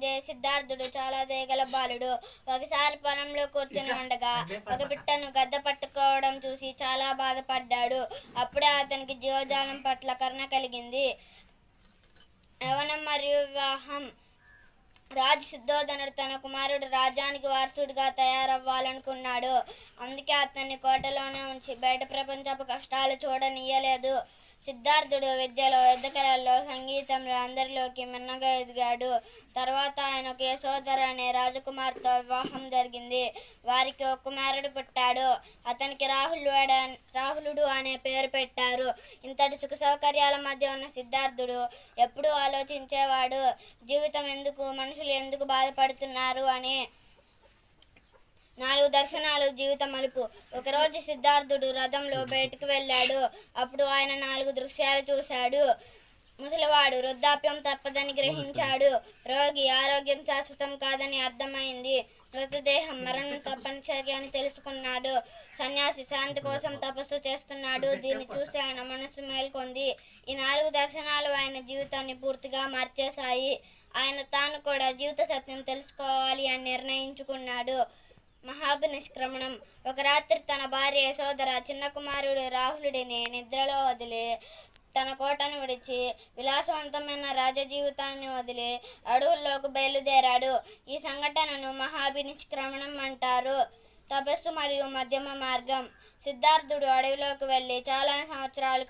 తెలిసిందే సిద్ధార్థుడు చాలా దేగల బాలుడు. ఒకసారి పొలంలో కూర్చుని ఉండగా ఒక బిట్టను గద్ద పట్టుకోవడం చూసి చాలా బాధపడ్డాడు. అప్పుడే అతనికి జీవజాలం పట్ల కరుణ కలిగింది. యవనం మరియు వివాహం. రాజు శుద్ధోధనుడు తన కుమారుడు రాజ్యానికి వారసుడిగా తయారవ్వాలనుకున్నాడు. అందుకే అతన్ని కోటలోనే ఉంచి బయట ప్రపంచపు కష్టాలు చూడనీయలేదు. సిద్ధార్థుడు విద్యలో ఎద్దకలలో సంగీతంలో అందరిలోకి మిన్నగా ఎదిగాడు. తర్వాత ఆయనకు యశోధర అనే రాజకుమార్తో వివాహం జరిగింది. వారికి ఒక కుమారుడు పుట్టాడు. అతనికి రాహుల్ రాహులుడు అనే పేరు పెట్టారు. ఇంతటి సుఖ సౌకర్యాల మధ్య ఉన్న సిద్ధార్థుడు ఎప్పుడూ ఆలోచించేవాడు. జీవితం ఎందుకు మనుషులు ఎందుకు బాధపడుతున్నారు అని నాలుగు దర్శనాలు జీవిత మలుపు. ఒకరోజు సిద్ధార్థుడు రథంలో బయటకు వెళ్ళాడు. అప్పుడు ఆయన నాలుగు దృశ్యాలు చూశాడు. ముసలివాడు వృద్ధాప్యం తప్పదని గ్రహించాడు. రోగి ఆరోగ్యం శాశ్వతం కాదని అర్థమైంది. మృతదేహం మరణం తప్పనిసరి అని తెలుసుకున్నాడు. సన్యాసి శాంతి కోసం తపస్సు చేస్తున్నాడు. దీన్ని చూసి ఆయన మనసు మేల్కొంది. ఈ నాలుగు దర్శనాలు ఆయన జీవితాన్ని పూర్తిగా మార్చేశాయి. ఆయన తాను కూడా జీవిత సత్యం తెలుసుకోవాలి అని నిర్ణయించుకున్నాడు. మహాబు నిష్క్రమణం ఒక రాత్రి తన భార్య యశోదర చిన్న కుమారుడు రాహులుడిని నిద్రలో వదిలి తన కోటను విడిచి విలాసవంతమైన రాజ జీవితాన్ని వదిలి అడవుల్లోకి బయలుదేరాడు. ఈ సంఘటనను మహాభి నిష్క్రమణం అంటారు. తపస్సు మరియు మధ్యమ మార్గం. సిద్ధార్థుడు అడవిలోకి వెళ్ళి చాలా సంవత్సరాలు